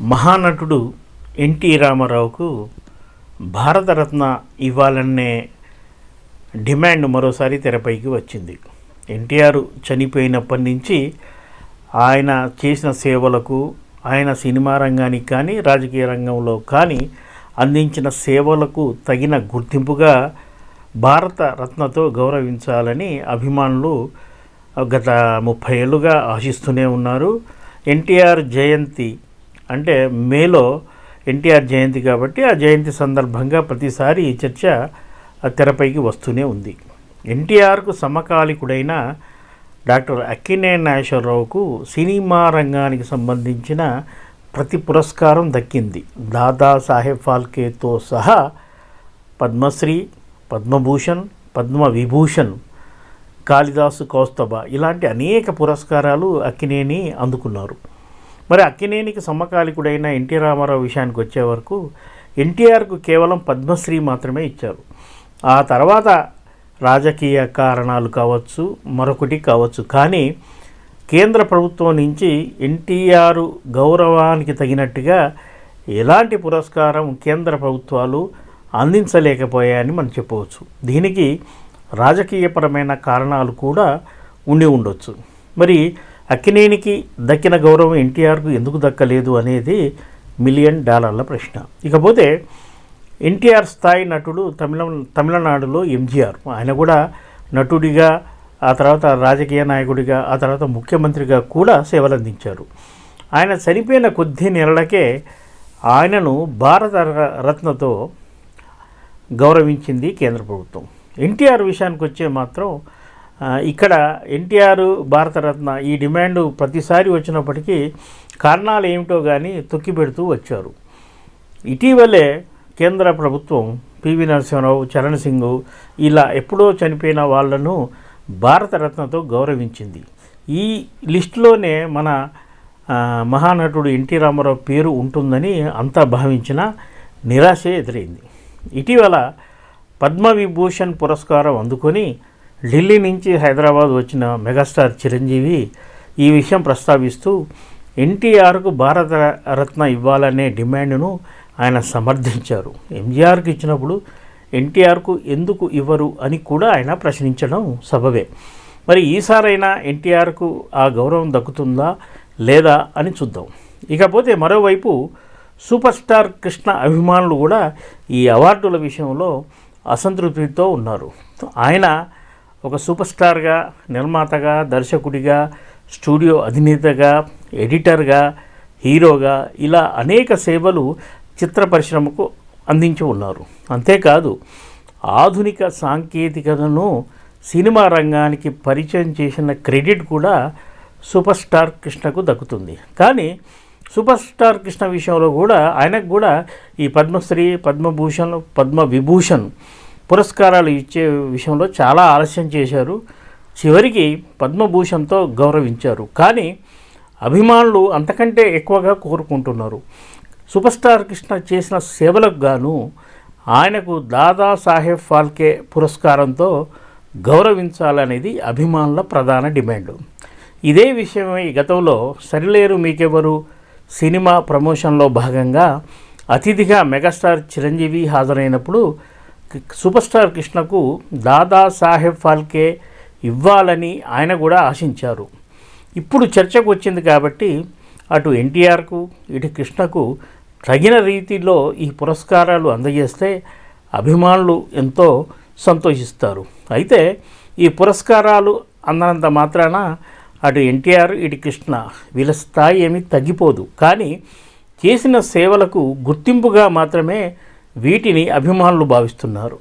మహానటుడు NT రామారావుకు Bharat Ratna ఇవ్వాలనే demand మరోసారి తెరపైకి వచ్చింది. ఎన్టీఆర్ చనిపోయినప్పటి నుంచి ఆయన చేసిన సేవలకు ఆయన సినిమా రంగానికి కానీ రాజకీయ రంగంలో కానీ అందించిన సేవలకు తగిన గుర్తింపుగా భారత రత్నతో గౌరవించాలని అభిమానులు గత ముప్పై ఏళ్ళుగా ఆశిస్తూనే ఉన్నారు. ఎన్టీఆర్ జయంతి అంటే మేలో ఎన్టీఆర్ జయంతి కాబట్టి ఆ జయంతి సందర్భంగా ప్రతిసారి ఈ చర్చ తెరపైకి వస్తూనే ఉంది. ఎన్టీఆర్కు సమకాలికుడైన డాక్టర్ అక్కినే నాగేశ్వరరావుకు సినిమా రంగానికి సంబంధించిన ప్రతి పురస్కారం దక్కింది. దాదా సాహెబ్ ఫాల్కేతో సహా పద్మశ్రీ పద్మభూషణ్ పద్మ విభూషణ్ కాళిదాసు కౌస్తభ ఇలాంటి అనేక పురస్కారాలు అక్కినేని అందుకున్నారు. మరి అక్కినేనికి సమకాలికుడైన ఎన్టీ రామారావు విషయానికి వచ్చే వరకు ఎన్టీఆర్కు కేవలం పద్మశ్రీ మాత్రమే ఇచ్చారు. ఆ తర్వాత రాజకీయ కారణాలు కావచ్చు మరొకటి కావచ్చు. కానీ కేంద్ర ప్రభుత్వం నుంచి ఎన్టీఆర్ గౌరవానికి తగినట్టుగా ఎలాంటి పురస్కారం కేంద్ర ప్రభుత్వాలు అందించలేకపోయాయని మనం చెప్పవచ్చు. దీనికి రాజకీయపరమైన కారణాలు కూడా ఉండి ఉండొచ్చు. మరి అక్కినేనికి దక్కిన గౌరవం ఎన్టీఆర్కు ఎందుకు దక్కలేదు అనేది మిలియన్ డాలర్ల ప్రశ్న. ఇకపోతే ఎన్టీఆర్ స్థాయి నటుడు తమిళ తమిళనాడులో ఎంజీఆర్. ఆయన కూడా నటుడిగా ఆ తర్వాత రాజకీయ నాయకుడిగా ఆ తర్వాత ముఖ్యమంత్రిగా కూడా సేవలందించారు. ఆయన చనిపోయిన కొద్ది నెలలకే ఆయనను భారత రత్నతో గౌరవించింది కేంద్ర ప్రభుత్వం. ఎన్టీఆర్ విషయానికి వచ్చే మాత్రం ఇక్కడ ఎన్టీఆర్ భారతరత్న ఈ డిమాండ్ ప్రతిసారి వచ్చినప్పటికీ కారణాలు ఏమిటో కానీ తొక్కి పెడుతూ వచ్చారు. ఇటీవలే కేంద్ర ప్రభుత్వం పివి నరసింహరావు చరణ్ సింగ్ ఇలా ఎప్పుడో చనిపోయిన వాళ్ళను భారతరత్నతో గౌరవించింది. ఈ లిస్టులోనే మన మహానటుడు ఎన్టీ రామారావు పేరు ఉంటుందని అంతా భావించిన నిరాశే ఎదురైంది. ఇటీవల పద్మవిభూషణ్ పురస్కారం అందుకొని ఢిల్లీ నుంచి హైదరాబాద్ వచ్చిన మెగాస్టార్ చిరంజీవి ఈ విషయం ప్రస్తావిస్తూ ఎన్టీఆర్కు భారత రత్న ఇవ్వాలనే డిమాండ్ను ఆయన సమర్థించారు. ఎంజీఆర్కి ఇచ్చినప్పుడు ఎన్టీఆర్కు ఎందుకు ఇవ్వరు అని కూడా ఆయన ప్రశ్నించడం సబబే. మరి ఈసారైనా ఎన్టీఆర్కు ఆ గౌరవం దక్కుతుందా లేదా అని చూద్దాం. ఇకపోతే మరోవైపు సూపర్ స్టార్ కృష్ణ అభిమానులు కూడా ఈ అవార్డుల విషయంలో అసంతృప్తితో ఉన్నారు. ఆయన ఒక సూపర్ స్టార్గా నిర్మాతగా దర్శకుడిగా స్టూడియో అధినేతగా ఎడిటర్గా హీరోగా ఇలా అనేక సేవలు చిత్ర పరిశ్రమకు అందించి ఉన్నారు. అంతేకాదు ఆధునిక సాంకేతికతను సినిమా రంగానికి పరిచయం చేసిన క్రెడిట్ కూడా సూపర్ స్టార్ కృష్ణకు దక్కుతుంది. కానీ సూపర్ స్టార్ కృష్ణ విషయంలో కూడా ఆయనకు కూడా ఈ పద్మశ్రీ పద్మభూషణ్ పద్మ విభూషణ్ పురస్కారాలు ఇచ్చే విషయంలో చాలా ఆలస్యం చేశారు. చివరికి పద్మభూషణ్తో గౌరవించారు. కానీ అభిమానులు అంతకంటే ఎక్కువగా కోరుకుంటున్నారు. సూపర్ స్టార్ కృష్ణ చేసిన సేవలకు గాను ఆయనకు దాదా సాహెబ్ ఫాల్కే పురస్కారంతో గౌరవించాలనేది అభిమానుల ప్రధాన డిమాండ్. ఇదే విషయమై గతంలో సరిలేరు మీకెవరు సినిమా ప్రమోషన్లో భాగంగా అతిథిగా మెగాస్టార్ చిరంజీవి హాజరైనప్పుడు సూపర్ స్టార్ కృష్ణకు దాదా సాహెబ్ ఫాల్కే ఇవ్వాలని ఆయన కూడా ఆశించారు. ఇప్పుడు చర్చకు వచ్చింది కాబట్టి అటు ఎన్టీఆర్కు ఇటు కృష్ణకు తగిన రీతిలో ఈ పురస్కారాలు అందజేస్తే అభిమానులు ఎంతో సంతోషిస్తారు. అయితే ఈ పురస్కారాలు అందనంత మాత్రాన అటు ఎన్టీఆర్ ఇటు కృష్ణ వీళ్ళ స్థాయి ఏమీ తగ్గిపోదు. కానీ చేసిన సేవలకు గుర్తింపుగా మాత్రమే వీటిని అభిమానులు భావిస్తున్నారు.